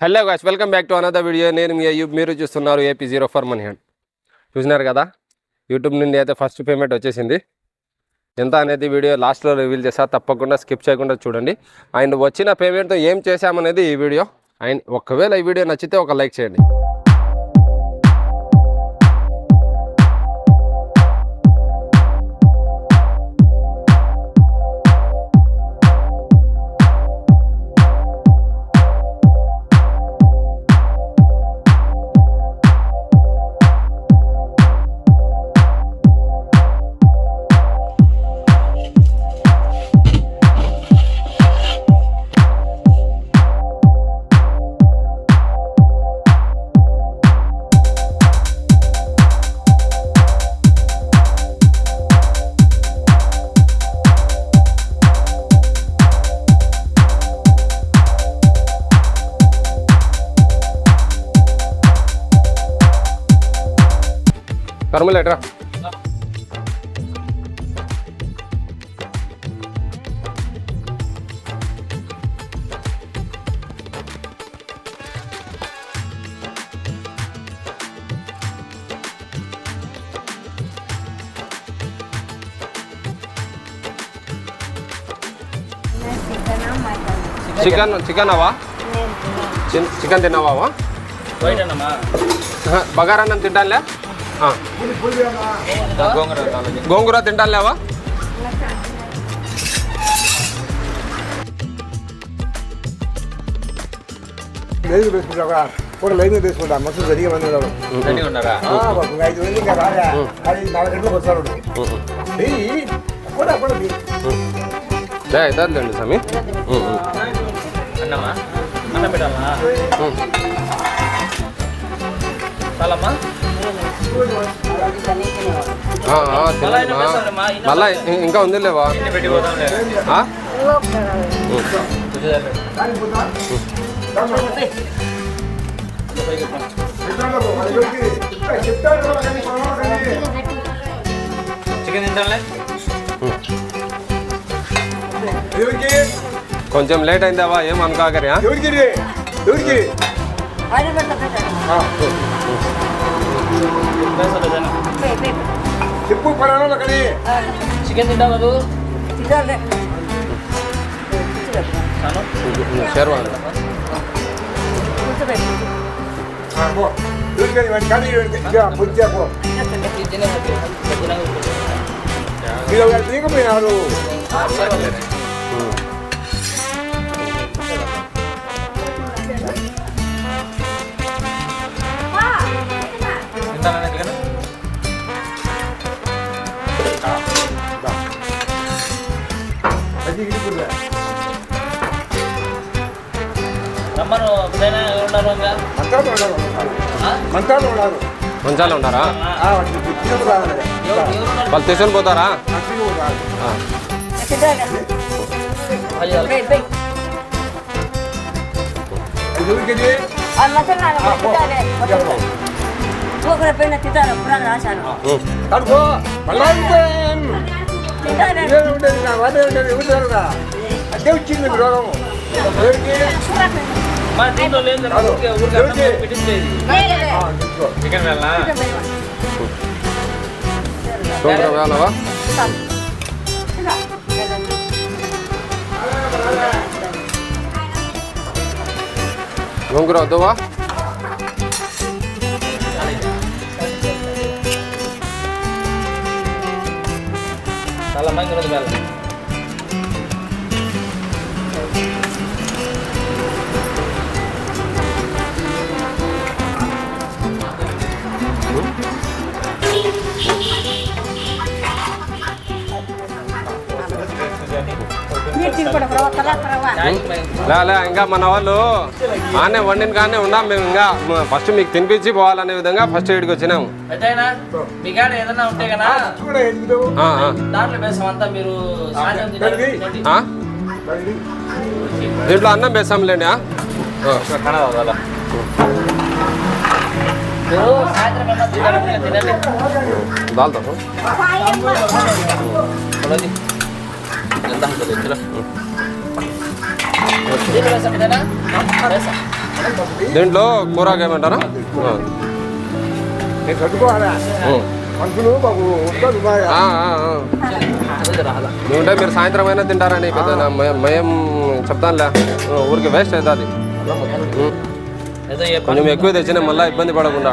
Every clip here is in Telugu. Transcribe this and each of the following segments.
Hello guys welcome back to another video నేను మీ అయ్యూబ్ మీరు చూస్తున్నారు AP zero four money hand చూసినారు కదా? యూట్యూబ్ నుండి అయితే ఫస్ట్ పేమెంట్ వచ్చేసింది. ఎంత అనేది వీడియో లాస్ట్లో రివీల్ చేస్తా తప్పకుండా స్కిప్ చేయకుండా చూడండి. అండ్ వచ్చిన పేమెంట్తో ఏం చేశామనేది ఈ వీడియో. అండ్ ఒకవేళ ఈ వీడియో నచ్చితే ఒక లైక్ చేయండి. కర్మలేట్రా చికెన్ చికెన్ అవా చికెన్ తిన్నావా పోయినమ్మా బగారన్నం తింటానులే ఆ. గోంగూర తింటానులేవా లైన్ వేసుకుంటా కూడా లైన్ వేసుకుంటా మస్తు జరిగే మంది ఉన్నారు. రెడీ ఉన్నారా ఆ, ఒక ఐదు మంది ఇంకా రాగా అది నాలుగు గంటలకు వస్తారు ఏయ్, కూడా కూడా తీ. అవుతుందిలేండి సమీ ఉమ్, ఉమ్. అన్నమ్మా అన్నం పెట్టాలన్నా ఉమ్. చాలమ్మా ఆ, ఆ, తినండి. ఆ. మళ్ళా ఇంకా ఉంది లేవా. చికెన్ తింటాలే కొంచెం లేట్ అయిందావా ఏం అనుకోకరి? ఎవరికి? ఎవరికి చెప్పు పలానా కానీ చికెన్ ఒకవేళ తీయకపోయినారు మంత్రాలు ఉన్నారు మంచాలు ఉన్నారు వాళ్ళు తీసుకొని పోతారా. అది వచ్చింది ఈ రోగం ఎవరికి? మా దీంట్లో లేదు కదా, కాదు. ఊరికే ఊరికే అన్నం ఎవరికి? పెట్టించేది ఆ, తీసుకో. చికెన్ వెళ్ళా గోంగూర వేయాలవా? గోంగూర వద్దువా చాలా మంది రోజు లే లే ఇంకా మన వాళ్ళు ఆనే వండిన కానీ ఉన్నాం మేము ఇంకా. ఫస్ట్ మీకు తినిపించి పోవాలనే విధంగా ఫస్ట్ ఇక్కడికి వచ్చినాము. ఎట్టయినా మీ కాడ ఏదైనా ఉంటే కదా. కూడా ఎందుకు? ఆ, ఆ. దాంట్లో అన్నం వేసాంలేండి దాల్తో. ఎంత? దీంట్లో కూరగా ఏమంటారా. నువ్వుంటే మీరు సాయంత్రం అయినా తింటారని పెద్ద మే- చెప్తానులే. ఊరికి వేస్ట్ అవుతుంది కొంచెం ఎక్కువ తెచ్చిన మళ్ళీ ఇబ్బంది పడకుండా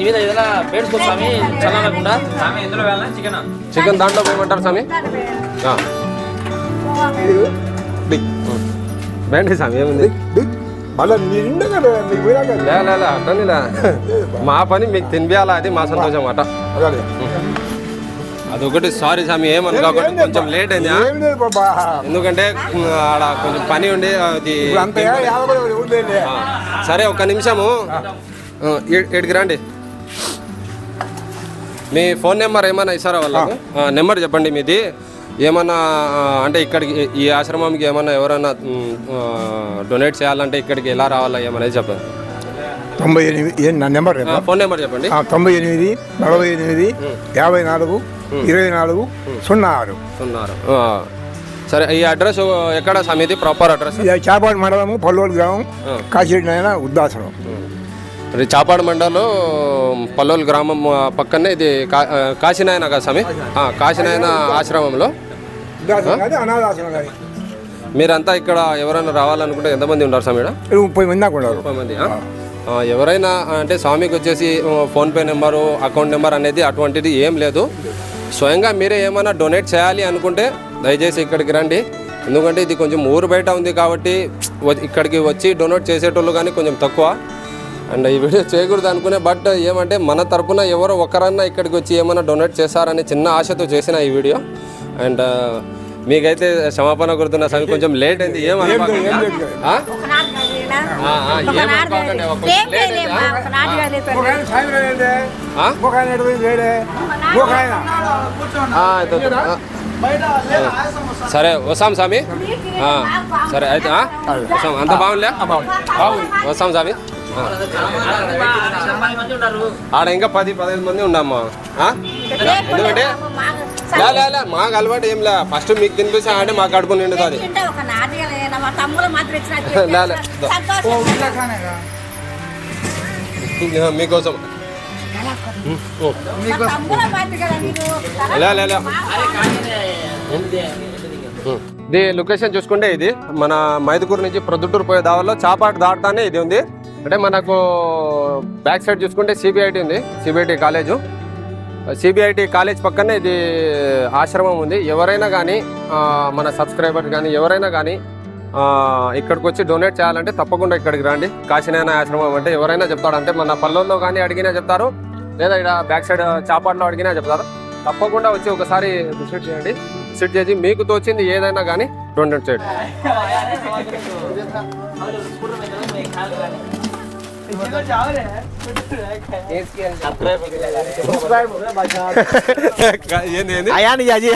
దీని మీద ఏదైనా పేర్చుకో స్వామి చల్లకుండా స్వామి ఇందులో చికెన్? చికెన్ దాంట్లో పోయమంటారు స్వామి. బేండి స్వామి ఏముంది? మళ్ళీ మీరు ఉండగా మీకు పోయినాక. లే లే లే అట్టనిలే మా పని మీకు తినిపించాలా అది మా సంతోషం అట. అలాగే అదొకటి సారీ స్వామి ఏమనుకోకుండా కొంచెం లేట్ అయిందా ఎందుకంటే ఆడ కొంచెం పని ఉండి అది సరే ఒక్క నిమిషము. ఈడికి రండి. మీ ఫోన్ నెంబర్ ఏమైనా ఇస్తారా వాళ్ళకు? నెంబర్ చెప్పండి మీది. ఏమన్నా అంటే ఇక్కడికి ఈ- ఆశ్రమంకి ఏమన్నా ఎవరైనా డొనేట్ చేయాలంటే ఇక్కడికి ఎలా రావాలా ఏమనేది చెప్పండి. తొంభై ఎనిమిది ఏం నా నెంబర్ ఫోన్ నెంబర్ చెప్పండి. తొంభై ఎనిమిది నలభై ఎనిమిది యాభై నాలుగు ఇరవై నాలుగు సున్నా ఆరు. ఉన్నారు ఆ, సరే ఈ అడ్రస్ ఎక్కడ సమితి ప్రాపర్ అడ్రస్? చాపాడు మండలము పల్లోడు గ్రామం కాశీరెడ్డి నాయన ఇది చాపాడు మండలం పల్లోల్ గ్రామం పక్కనే ఇది కాశీనాయన కదా స్వామి. కాశీనాయన ఆశ్రమంలో. మీరంతా ఇక్కడ ఎవరైనా రావాలనుకుంటే ఎంతమంది ఉన్నారు స్వామి ముప్పై మంది దాకా ఉన్నారు. ముప్పై మంది ఎవరైనా అంటే స్వామికి వచ్చేసి ఫోన్పే నెంబరు అకౌంట్ నెంబర్ అనేది అటువంటిది ఏం లేదు. స్వయంగా మీరే ఏమైనా డొనేట్ చేయాలి అనుకుంటే దయచేసి ఇక్కడికి రండి. ఎందుకంటే ఇది కొంచెం ఊరు బయట ఉంది కాబట్టి ఇక్కడికి వచ్చి డొనేట్ చేసేటోళ్ళు కానీ కొంచెం తక్కువ. అండ్ ఈ వీడియో చేయకూడదు అనుకునే బట్ ఏమంటే మన తరపున ఎవరో ఒకరన్నా ఇక్కడికి వచ్చి ఏమైనా డొనేట్ చేస్తారని చిన్న ఆశతో చేసిన ఈ వీడియో. అండ్ మీకైతే క్షమాపణ కొడుతున్నా స్వామి కొంచెం లేట్ అయింది. సరే వస్తాం స్వామి. సరే అయితే ఆ? వస్తాం. అంత బాగుంలే వస్తాం స్వామి. ఆడ ఇంకా పది పదిహేను మంది ఉన్నామ్మా ఆ? ఎందుకంటే? లే, లే, లే, మాకు అలవాటు ఏం లే. ఫస్ట్ మీకు తినిపిస్తా అంటే మాకు కడుపు నిండుతుంది. సంతోషం. మీకోసం. ఇది లొకేషన్ చూసుకుంటే ఇది మన మైదుకూరు నుంచి ప్రొద్దుటూరు పోయే దావల్లో చాపాటు దాటుతానే ఇది ఉంది. అంటే మనకు బ్యాక్ సైడ్ చూసుకుంటే సిబిఐటి ఉంది. CBIT college. సిబిఐటి కాలేజ్ పక్కనే ఇది ఆశ్రమం ఉంది. ఎవరైనా కానీ మన సబ్స్క్రైబర్ కానీ ఎవరైనా కానీ ఆ, ఇక్కడికి వచ్చి డొనేట్ చేయాలంటే తప్పకుండా ఇక్కడికి రండి. కాశీనాయన ఆశ్రమం అంటే ఎవరైనా చెప్తాడు అంటే మన పల్లెల్లో కానీ అడిగినా చెప్తారు. లేదా ఇక్కడ బ్యాక్ సైడ్ చాపాట్లో అడిగినా చెప్తారు. తప్పకుండా వచ్చి ఒకసారి విజిట్ చేయండి. విజిట్ చేసి మీకు తోచింది ఏదైనా కానీ డొనేట్ చేయండి. ఏంది ఏంది అయాని అజీ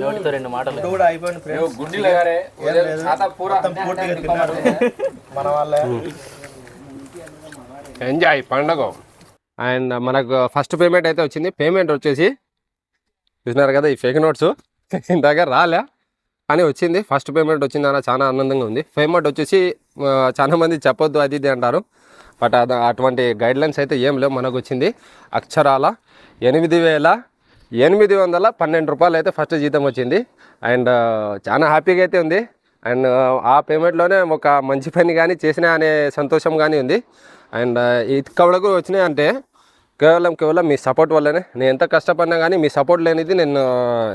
నోటితో రెండు మాటలు ఎంజాయ్ పండగ. అండ్ మనకు ఫస్ట్ పేమెంట్ అయితే వచ్చింది. పేమెంట్ వచ్చేసి చూసినారు కదా ఈ ఫేక్ నోట్స్ ఇందాక రాలే. కానీ వచ్చింది. ఫస్ట్ పేమెంట్ వచ్చింది అన్న చాలా ఆనందంగా ఉంది. పేమెంట్ వచ్చేసి చాలామంది చెప్పొద్దు అది ఇది అంటారు. బట్ అది అటువంటి గైడ్లైన్స్ అయితే ఏం లేవు. మనకు వచ్చింది అక్షరాల ఎనిమిది వేల ఎనిమిది వందల పన్నెండు రూపాయలు అయితే ఫస్ట్ జీతం వచ్చింది. అండ్ చాలా హ్యాపీగా అయితే ఉంది. అండ్ ఆ పేమెంట్లోనే ఒక మంచి పని కానీ చేసిన అనే సంతోషం కానీ ఉంది. అండ్ ఇక్కడకు వచ్చినాయి అంటే కేవలం కేవలం మీ సపోర్ట్ వల్లనే. నేను ఎంత కష్టపడినా కానీ మీ సపోర్ట్ లేనిది నేను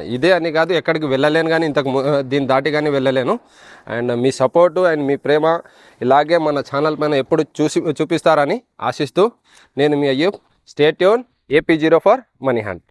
ఇదే అని కాదు ఎక్కడికి వెళ్ళలేను కానీ ఇంతకు ము- దీన్ని దాటి కానీ వెళ్ళలేను. అండ్ మీ సపోర్టు అండ్ మీ ప్రేమ ఇలాగే మన ఛానల్ పైన ఎప్పుడు చూసి చూపిస్తారని ఆశిస్తూ నేను మీ అయ్యూ. స్టేట్ యూన్ AP zero four money hand